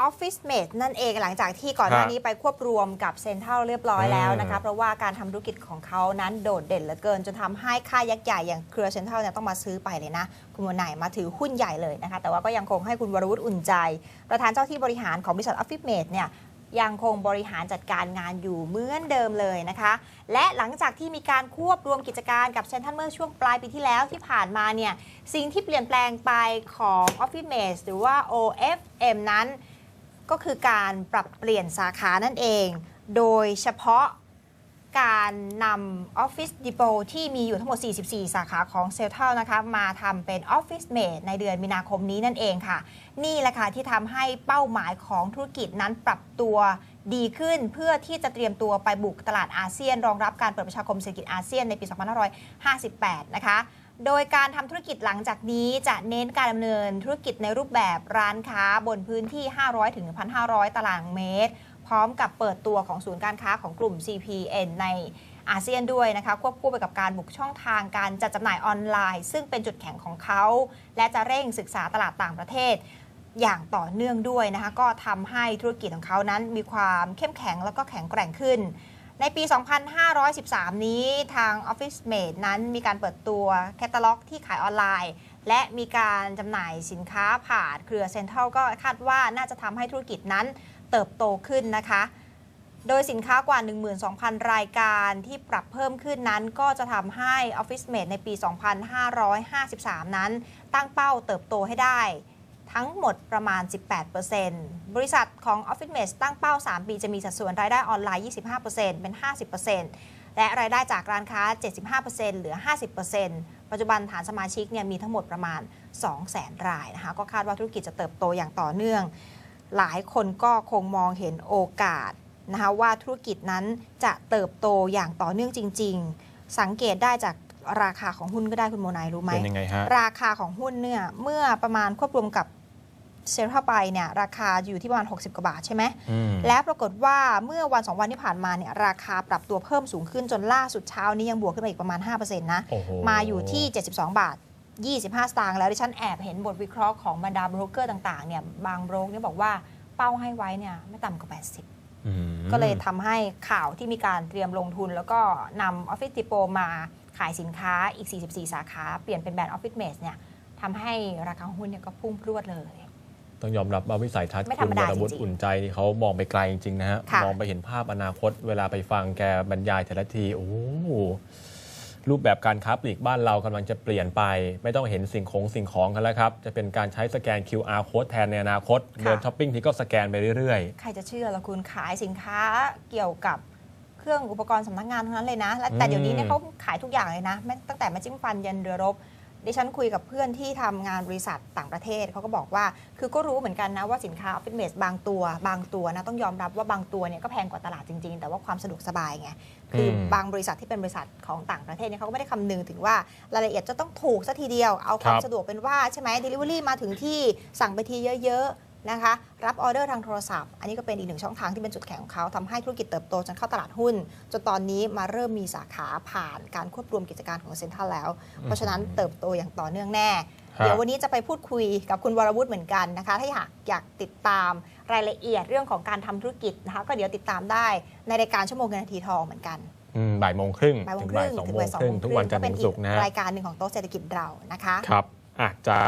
ออฟฟิศเมดนั่นเองหลังจากที่ก่อนหน้าครับนี้ไปควบรวมกับเซ็นทรัลเรียบร้อยแล้วนะคะ เพราะว่าการทำธุรกิจของเขานั้นโดดเด่นเหลือเกิน จนทำให้ค่ายยักษ์ใหญ่อย่างเครือเซ็นทรัลเนี่ยต้องมาซื้อไปเลยนะ คุณวันไหนมาถือหุ้นใหญ่เลยนะคะ แต่ว่าก็ยังคงให้คุณวรวุฒิอุ่นใจ ประธานเจ้าที่บริหารของบริษัทออฟฟิศเมดเนี่ยยังคงบริหารจัดการงานอยู่เหมือนเดิมเลยนะคะ และหลังจากที่มีการควบรวมกิจการกับเซ็นทรัลเมื่อช่วงปลายปีที่แล้วที่ผ่านมาเนี่ยสิ่งที่เปลี่ยนแปลงไปของ Office Mates หรือว่า OFM นั้น ก็คือการปรับเปลี่ยนสาขานั่นเอง โดยเฉพาะการนำออฟฟิศดิโปที่มีอยู่ทั้งหมด 44 สาขาของเซลเทลนะคะ มาทำเป็นออฟฟิศเมดในเดือนมีนาคมนี้นั่นเองค่ะ นี่แหละค่ะที่ทำให้เป้าหมายของธุรกิจนั้นปรับตัว ดีขึ้นเพื่อที่จะเตรียมตัวไปบุกตลาดอาเซียน รองรับการเปิดประชาคมเศรษฐกิจอาเซียนในปี 2558 นะคะ โดยการทำธุรกิจหลังจากนี้จะเน้นการดำเนินธุรกิจในรูปแบบร้านค้าบนพื้นที่ 500ถึง1,500 ตารางเมตร พร้อมกับเปิดตัวของศูนย์การค้าของกลุ่ม CPN ในอาเซียนด้วยนะคะ ควบคู่ไปกับการบุกช่องทางการจัดจำหน่ายออนไลน์ ซึ่งเป็นจุดแข็งของเขา และจะเร่งศึกษาตลาดต่างประเทศ อย่างต่อเนื่องด้วยนะคะ ก็ทำให้ธุรกิจของเขานั้นมีความเข้มแข็งแล้วก็แข็งแกร่งขึ้น ในปี 2513 นี้ทาง Office Mate นั้นมีการเปิดตัวแคตตาล็อกที่ขายออนไลน์ และมีการจำหน่ายสินค้าผ่านเครือเซ็นทรัลก็คาดว่าน่าจะทำให้ธุรกิจนั้นเติบโตขึ้นนะคะ โดยสินค้ากว่า 12,000 รายการที่ปรับเพิ่มขึ้นนั้นก็จะทำให้ Office Mate ในปี 2553 นั้น ตั้งเป้าเติบโตให้ได้ ทั้งหมดประมาณ 18%บริษัทของ Office Mate ตั้งเป้า 3 ปีจะมีสัดส่วนรายได้ออนไลน์ 25%เป็น 50%และรายได้จากร้านค้า 75%เหลือ 50%ปัจจุบันฐานสมาชิกเนี่ยมีทั้งหมดประมาณ 200,000 รายนะคะ ก็คาดว่าธุรกิจจะเติบโตอย่างต่อเนื่อง หลายคนก็คงมองเห็นโอกาสนะคะว่าธุรกิจนั้นจะเติบโตอย่างต่อเนื่องจริง ๆ สังเกตได้จาก ราคาของหุ้นก็ได้คุณโมนายรู้ไหมเป็นยังไงฮะราคาของหุ้นเนี่ยเมื่อประมาณควบรวมกับเซลล์เข้าไปเนี่ยราคาอยู่ที่ประมาณ 60 กว่าบาทใช่ไหมอืมและปรากฏว่าเมื่อวัน 2 วันที่ผ่านมาเนี่ยราคาปรับตัวเพิ่มสูงขึ้นจนล่าสุดเช้านี้ยังบวกขึ้นมาอีกประมาณ 5%นะโอ้โหมาอยู่ที่ 72 บาท 25 สตางค์แล้วดิฉันแอบเห็นบทวิเคราะห์ของบรรดาโบรกเกอร์ต่างๆเนี่ยบางโบรกเนี่ยบอกว่าเป้าให้ไว้เนี่ยไม่ต่ำกว่า 80อืม ก็เลยทำให้ข่าวที่มีการเตรียมลงทุน แล้วก็นำ Office Depot มาขายสินค้าอีก 44 สาขาเปลี่ยนเป็นแบรนด์ Office Mates เนี่ยทำให้ราคาหุ้นเนี่ยก็พุ่งพรวดเลย ต้องยอมรับว่าวิสัยทัศน์ไม่ธรคุรณมวดารวุฒิจริงๆอุ่นใจนี่เขามองไปไกลจริงๆนะฮะค่ะมองไปเห็นภาพอนาคต เวลาไปฟังแกบรรยายแต่ละทีโอ้โห รูปแบบการค้าปลีกบ้านเรากำลังจะเปลี่ยนไป ไม่ต้องเห็นสิ่งของสิ่งของกันแล้วครับ จะเป็นการใช้สแกน QR code แทนในอนาคต เดินช้อปปิ้งทีก็สแกนไปเรื่อยใครจะเชื่อละคุณขายสินค้าเกี่ยวกับเครื่องอุปกรณ์สำนักงานทั้งนั้นเลยนะและแต่อืมเดี๋ยวนี้เนี่ยเขาขายทุกอย่างเลยนะแม้ตั้งแต่มาจิ้มฟันยันเรือรบ ดิฉันคุยกับเพื่อนที่ทำงานบริษัทต่างประเทศเขาก็บอกว่า คือก็รู้เหมือนกันนะว่าสินค้าออฟฟิศเมสบางตัว บางตัวนะต้องยอมรับว่าบางตัวเนี่ยก็แพงกว่าตลาดจริง ๆ แต่ว่าความสะดวกสบายไงคืออมบางบริษัทที่เป็นบริษัทของต่างประเทศเนี่ยเขาก็ไม่ได้คำนึงถึงว่ารายละเอียดจะต้องถูกสัทีเดียวเอาความครับสะดวกเป็นว่าใช่ไหม Delivery มาถึงที่สั่งไปทีเยอะๆ นะคะ รับออเดอร์ทางโทรศัพท์ อันนี้ก็เป็นอีกหนึ่งช่องทางที่เป็นจุดแข็งของเขาทำให้ธุรกิจเติบโตจนเข้าตลาดหุ้น จนตอนนี้มาเริ่มมีสาขาผ่านการควบรวมกิจการของเซ็นทรัลแล้ว เพราะฉะนั้นเติบโตอย่างต่อเนื่องแน่ฮะเดี๋ยววันนี้จะไปพูดคุยกับคุณวรวุฒิเหมือนกันนะคะ ถ้าอยากอยากติดตามรายละเอียดเรื่องของการทำธุรกิจนะคะ ก็เดี๋ยวติดตามได้ในรายการชั่วโมงเงินนาทีทองเหมือนกันๆอืมบ่ายโมงครึ่งบ่ายโมถึงงคบ่ารึ่ยงสองถึงโมงบ่ายสองครึ่งโมงทุกวันจันทร์ถึงศุกร์นะฮะรายการหนึ่งของโต๊ะเศรษฐกิจเรานะคะ ครับอะจะ